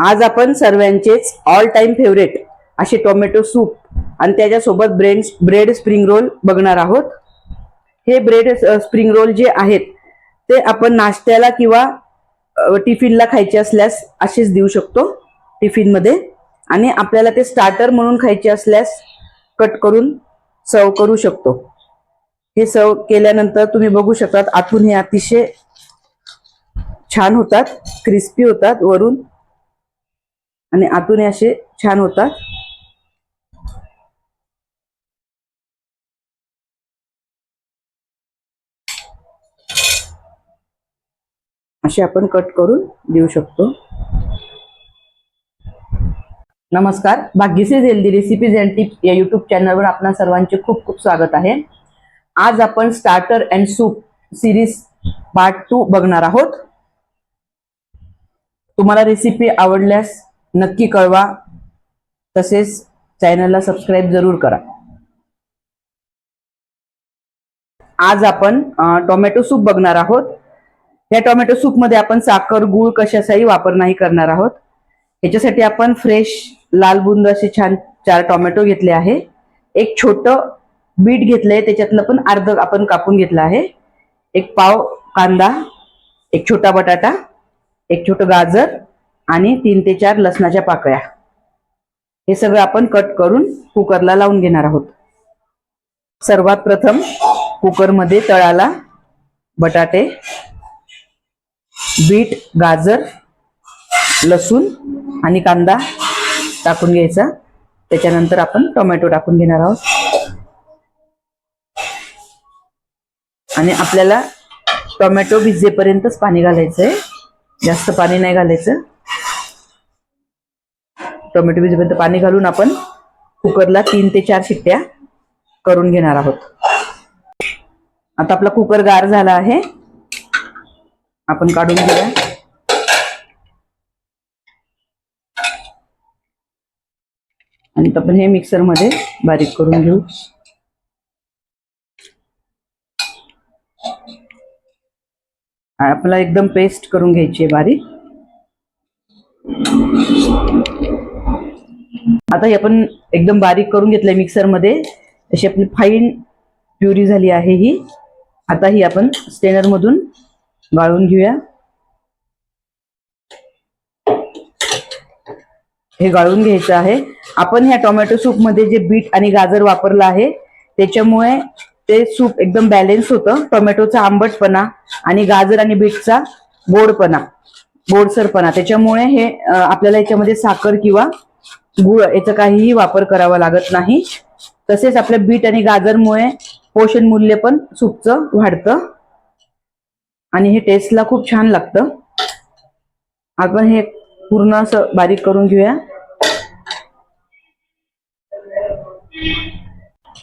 आज आपण सर्वांचेच ऑल टाइम फेवरेट असे टोमॅटो सूप आणि त्याच्यासोबत ब्रेड ब्रेड स्प्रिंग रोल बघणार आहोत. हे ब्रेड स्प्रिंग रोल जे आहेत ते आपण नाश्त्याला किंवा टिफिनला खायचे असल्यास असेच देऊ शकतो टिफिनमध्ये आणि आपल्याला ते स्टार्टर म्हणून खायचे असल्यास कट करून सर्व करू शकतो. हे सर्व केल्यानंतर तुम्ही बघू शकतात आतून हे अतिशय छान होतात क्रिस्पी होतात वरून आणि आतून हे असे छान होतात. असे आपण कट करून देऊ शकतो. नमस्कार. Bhagyashree healthy recipes and tips या युट्यूब चॅनलवर आपल्या सर्वांचे खूप खूप स्वागत आहे. आज आपण starter and soup series part two बघणार आहोत. तुम्हाला रेसिपी आवडल्यास नक्की कळवा. तसेच चॅनलला सबस्क्राईब जरूर करा. आज आपण टोमॅटो सूप बघणार आहोत. या टोमॅटो सूपमध्ये आपण साखर गुळ कशाचाही वापर नाही करणार आहोत. याच्यासाठी आपण फ्रेश लाल बुंद असे छान चार टोमॅटो घेतले आहे. एक छोटं बीट घेतलंय त्याच्यातलं पण अर्ध आपण कापून घेतलं आहे. एक पाव कांदा एक छोटा बटाटा एक छोटं गाजर आणि तीन ते चार लसणाच्या पाकळ्या. हे सगळं आपण कट करून कुकरला लावून घेणार आहोत. सर्वात प्रथम कुकरमध्ये तळाला बटाटे बीट गाजर लसूण आणि कांदा टाकून घ्यायचा. त्याच्यानंतर आपण टोमॅटो टाकून घेणार आहोत. आणि आपल्याला टोमॅटो भिजेपर्यंतच पाणी घालायचंय. जास्त पाणी नाही घालायचं. टोमॅटो भिजेपर्यंत पाणी घालून आपण कुकरला तीन ते चार शिट्ट्या करून घेणार आहोत. आता आपला कुकर गार झाला आहे. आपण काढून घेऊया. आणि आपण हे मिक्सरमध्ये बारीक करून घेऊ. आपल्याला एकदम पेस्ट करून घ्यायची आहे बारीक. आता हे आपण एकदम बारीक करून घेतलंय मिक्सरमध्ये. अशी आपली फाईन प्युरी झाली आहे ही. आता ही आपण स्टेनरमधून गाळून घेऊया. हे गाळून घ्यायचं आहे. आपण ह्या टोमॅटो सूपमध्ये जे बीट आणि गाजर वापरलं आहे त्याच्यामुळे ते सूप एकदम बॅलेन्स होतं. टोमॅटोचा आंबटपणा आणि गाजर आणि बीटचा गोडपणा गोडसरपणा. त्याच्यामुळे हे आपल्याला याच्यामध्ये साखर किंवा गुळ याचा काहीही वापर करावा लागत नाही. तसेच आपल्या बीट आणि गाजरमुळे पोषण मूल्य पण सूपचं वाढतं. आणि हे टेस्टला खूप छान लागतं. आपण हे पूर्ण असं बारीक करून घेऊया.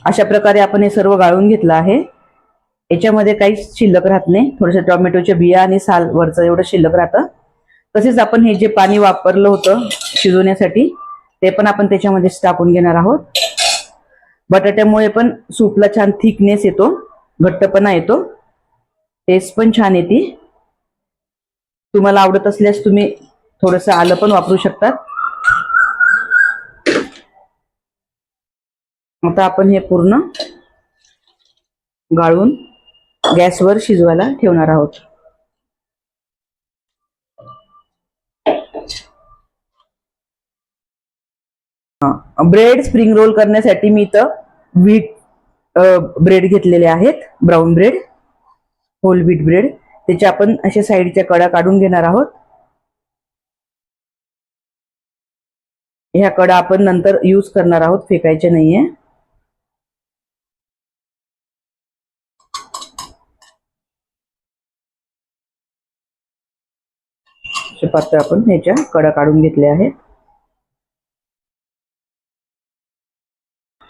अशा प्रकारे आपण हे सर्व गाळून घेतलं आहे. याच्यामध्ये काहीच शिल्लक राहत नाही. थोडस टोमॅटोच्या बिया आणि साल वरचं एवढं शिल्लक राहतं. तसेच आपण हे जे पाणी वापरलं होतं शिजवण्यासाठी ते पण आपण त्याच्यामध्येच टाकून घेणार आहोत. बटाट्यामुळे पण सूपला छान थिकनेस येतो घट्टपणा येतो. टेस्ट पण छान येते. तुम्हाला आवडत असल्यास तुम्ही थोडस आलं पण वापरू शकतात. आता आपण हे पूर्ण गाळून गॅसवर शिजवायला ठेवणार आहोत. ब्रेड स्प्रिंग रोल करण्यासाठी मी इथं व्हीट ब्रेड घेतलेले आहेत. Brown bread whole wheat bread त्याच्या आपण अशा साईडच्या कडा काढून घेणार आहोत. ह्या कडा आपण नंतर यूज करणार आहोत. फेकायच्या नाहीये. पात्र आपण ह्याच्या कडा काढून घेतल्या आहेत.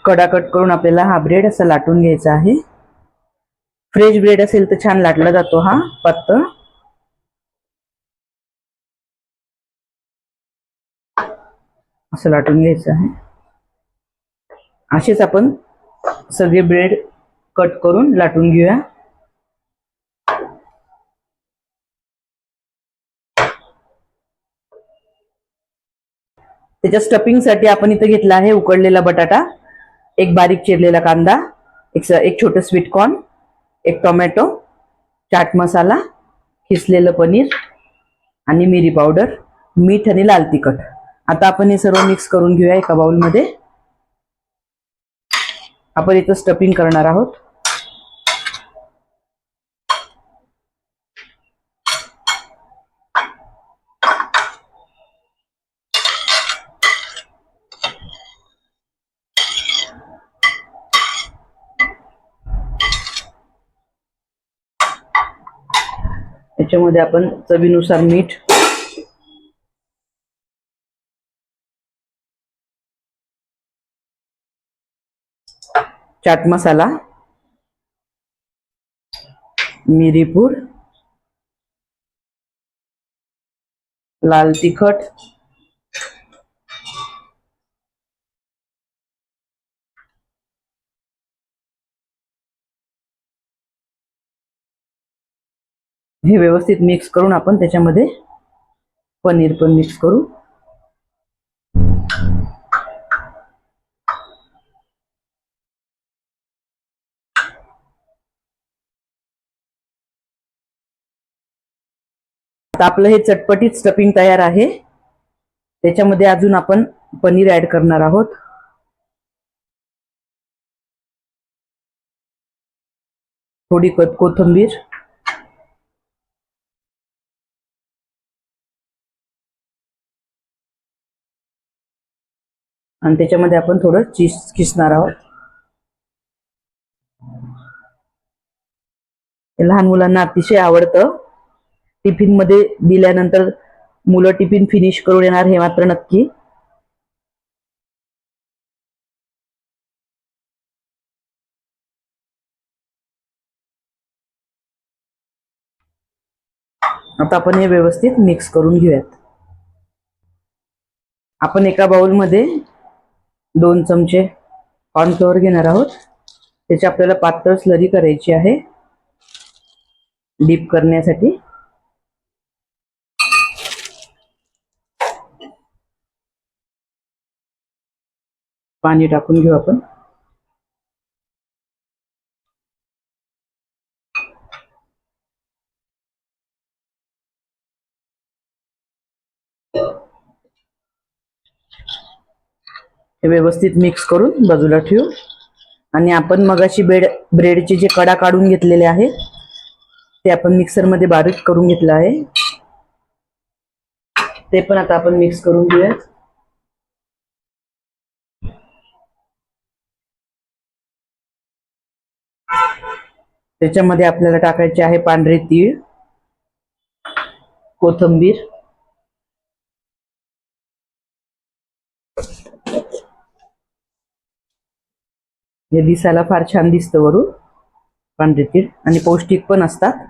कडा कट करून आपल्याला हा ब्रेड असा लाटून घ्यायचा आहे. फ्रेश ब्रेड असेल तर छान लाटला जातो हा पातळ असं लाटून घ्यायचं आहे. असेच आपण सगळे ब्रेड कट करून लाटून घेऊया. त्याच्या स्टफिंगसाठी आपण इथं घेतला आहे उकडलेला बटाटा. एक बारीक चिरलेला कांदा एक स- एक छोटं स्वीट कॉर्न एक टोमॅटो चाट मसाला खिसलेलं पनीर आणि मिरी पावडर मीठ आणि लाल तिखट. आता आपण हे सर्व मिक्स करून घेऊया एका बाउलमध्ये आपण इथं स्टफिंग करणार आहोत. याच्यामध्ये आपण चवीनुसार मीठ. चाट मसाला. मिरीपूड लाल तिखट. हे व्यवस्थित मिक्स करून आपण त्याच्यामध्ये पनीर पण मिक्स करू. आता आपलं हे चटपटीत स्टफिंग तयार आहे. त्याच्यामध्ये अजून आपण पनीर ऍड करणार आहोत. थोडी कत कोथिंबीर. आणि त्याच्यामध्ये आपण थोडं चीज किसणार आहोत. हे लहान मुलांना अतिशय आवडतं. टिफिनमध्ये दिल्यानंतर मुलं टिफिन फिनिश करून येणार हे मात्र नक्की. आता आपण हे व्यवस्थित मिक्स करून घेऊयात. आपण एका बाउलमध्ये दोन चमचे कॉर्नफ्लोअर घेणार आहोत. त्याची आपल्याला पातळ स्लरी करायची आहे. डीप करण्यासाठी. पाणी टाकून घेऊ आपण. हे व्यवस्थित मिक्स करून बाजूला ठेवू. आणि आपण मगाशी ब्रेड ब्रेडचे जे कडा काढून घेतलेले आहे ते आपण मिक्सरमध्ये बारीक करून घेतलं आहे. ते पण आता आपण मिक्स करून घेऊयात. त्याच्यामध्ये आपल्याला टाकायचे आहे पांढरे तीळ कोथंबीर हे दिसायला फार छान दिसतं वरून पांढरे तीळ. आणि पौष्टिक पण असतात.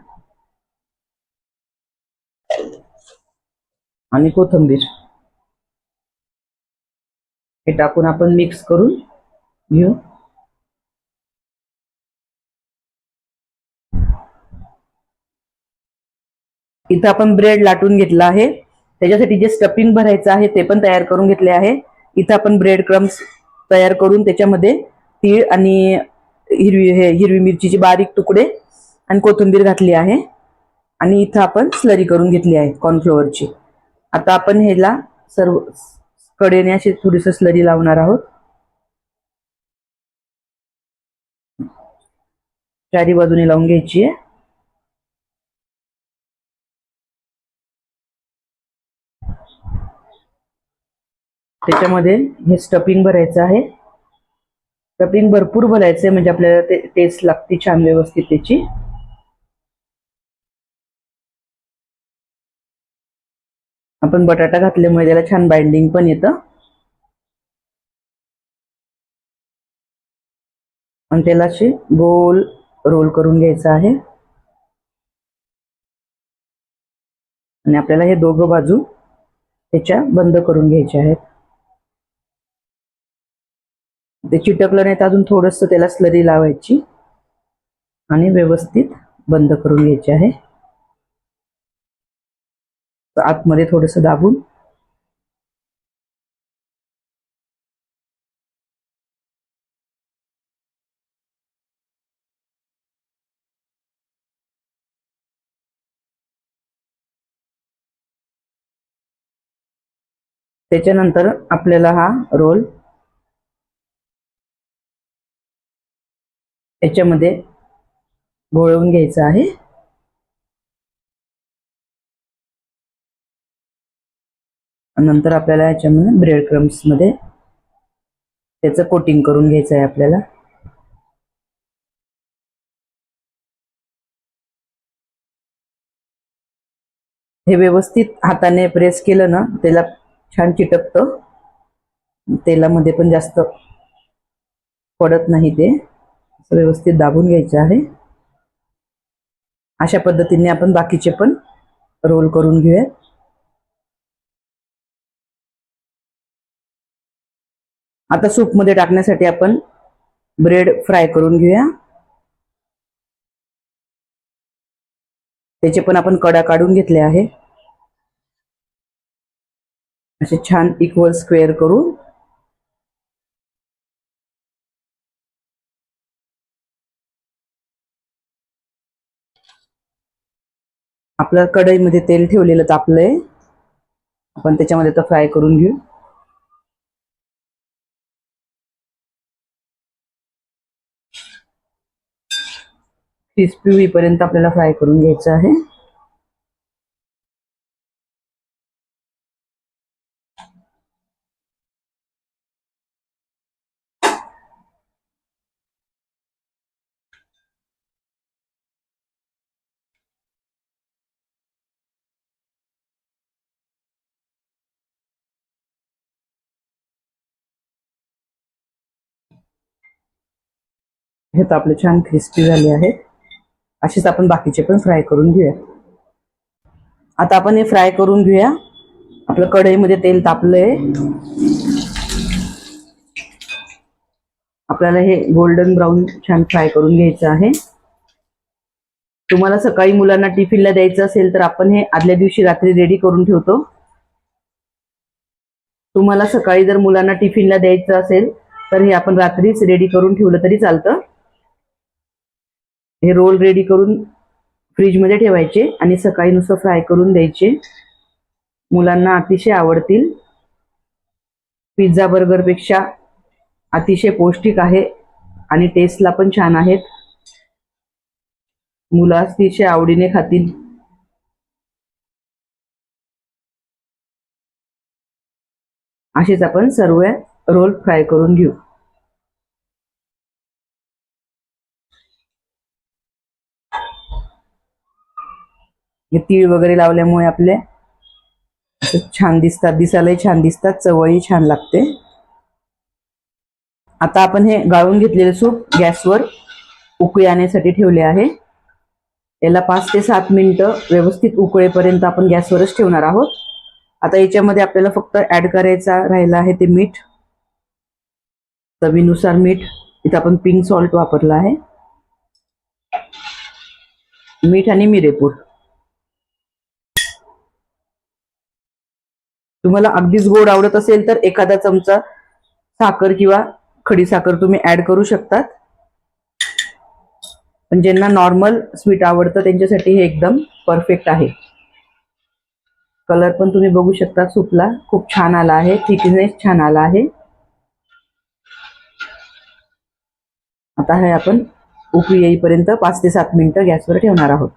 आणि कोथंबीर. हे टाकून आपण मिक्स करून घेऊ. इथं आपण ब्रेड लाटून घेतला आहे. त्याच्यासाठी जे स्टफिंग भरायचं आहे ते पण तयार करून घेतले आहे. इथं आपण ब्रेड क्रम्स तयार करून त्याच्यामध्ये तीळ आणि हिरवी हे हिरवी मिरचीचे बारीक तुकडे आणि कोथिंबीर घातली आहे. आणि इथं आपण स्लरी करून घेतली आहे कॉर्नफ्लोअरची आता आपण ह्याला सर्व कडेने अशी थोडीसं स्लरी लावणार आहोत. चारी बाजूने लावून घ्यायची आहे. त्याच्यामध्ये हे स्टफिंग भरायचं आहे. स्टफिंग भरपूर भरायचं म्हणजे आपल्याला ते टेस्ट लागते छान व्यवस्थित त्याची. आपण बटाटा घातल्यामुळे त्याला छान बाइंडिंग पण येतं. आणि त्याला असे गोल रोल करून घ्यायचं आहे. आणि आपल्याला हे दोघं बाजू त्याच्या बंद करून घ्यायचे आहेत. ते चिटकलं नाही तर अजून थोडंसं त्याला स्लरी लावायची. आणि व्यवस्थित बंद करून घ्यायची आहे. आतमध्ये थोडंसं दाबून. त्याच्यानंतर आपल्याला हा रोल याच्यामध्ये गोळवून घ्यायचं आहे. नंतर आपल्याला याच्यामध्ये ब्रेड क्रम्समध्ये त्याचं कोटिंग करून घ्यायचं आहे आपल्याला. हे व्यवस्थित हाताने प्रेस केलं ना त्याला छान चिटकतं. तेलामध्ये पण जास्त पडत नाही ते. व्यवस्थित दाबून घ्यायचं आहे. अशा पद्धतीने आपण बाकीचे पण रोल करून घेऊयात. आता सूपमध्ये टाकण्यासाठी आपण ब्रेड फ्राय करून घेऊया. त्याचे पण आपण कडा काढून घेतले आहे. असे छान इक्वल स्क्वेअर करून आपल्या कढईमध्ये तेल ठेवलेलं तापलंय आपण त्याच्यामध्ये तर फ्राय करून घेऊ. क्रिस्पी होईपर्यंत आपल्याला फ्राय करून घ्यायचं आहे. हे तर आपले छान क्रिस्पी झाले आहेत असेच आपण बाकीचे पण फ्राय करून घेऊया. आता आपण हे फ्राय करून घेऊया. आपलं कढईमध्ये तेल तापलंय. आपल्याला हे गोल्डन ब्राऊन छान फ्राय करून घ्यायचं आहे. तुम्हाला सकाळी मुलांना टिफिनला द्यायचं असेल तर आपण हे आदल्या दिवशी रात्री रेडी करून ठेवतो. तुम्हाला सकाळी जर मुलांना टिफिनला द्यायचं असेल तर हे आपण रात्रीच रेडी करून ठेवलं तरी चालतं. हे रोल रेडी करून फ्रीजमध्ये ठेवायचे आणि सकाळी नुसतं फ्राय करून द्यायचे. मुलांना अतिशय आवडतील. पिझ्झा बर्गरपेक्षा अतिशय पौष्टिक आहे आणि टेस्टला पण छान आहेत. मुलं अतिशय आवडीने खातील. असेच आपण सर्व रोल फ्राय करून घेऊ. हे तीळ वगैरे लावल्यामुळे आपले छान दिसतात दिसायलाही छान दिसतात चवही छान लागते. आता आपण हे गाळून घेतलेले सूप गॅसवर उकळी आणण्यासाठी ठेवले आहे. याला पाच ते सात मिनिटं व्यवस्थित उकळेपर्यंत आपण गॅसवरच ठेवणार आहोत. आता याच्यामध्ये आपल्याला फक्त ऍड करायचा राहिला आहे ते मीठ. चवीनुसार मीठ. इथं आपण पिंक सॉल्ट वापरला आहे. मीठ आणि मिरेपूड. तुम्हाला अगदीच गोड आवडत असेल तर एखादा चमचा साखर किंवा खडी साखर तुम्ही ऍड करू शकतात. पण ज्यांना नॉर्मल स्वीट आवडतं त्यांच्यासाठी हे एकदम परफेक्ट आहे. कलर पण तुम्ही बघू शकता सूपला खूप छान आला आहे थिकनेस छान आला आहे. आता हे आपण उकळी येईपर्यंत पाच ते सात मिनिटं गॅसवर ठेवणार आहोत.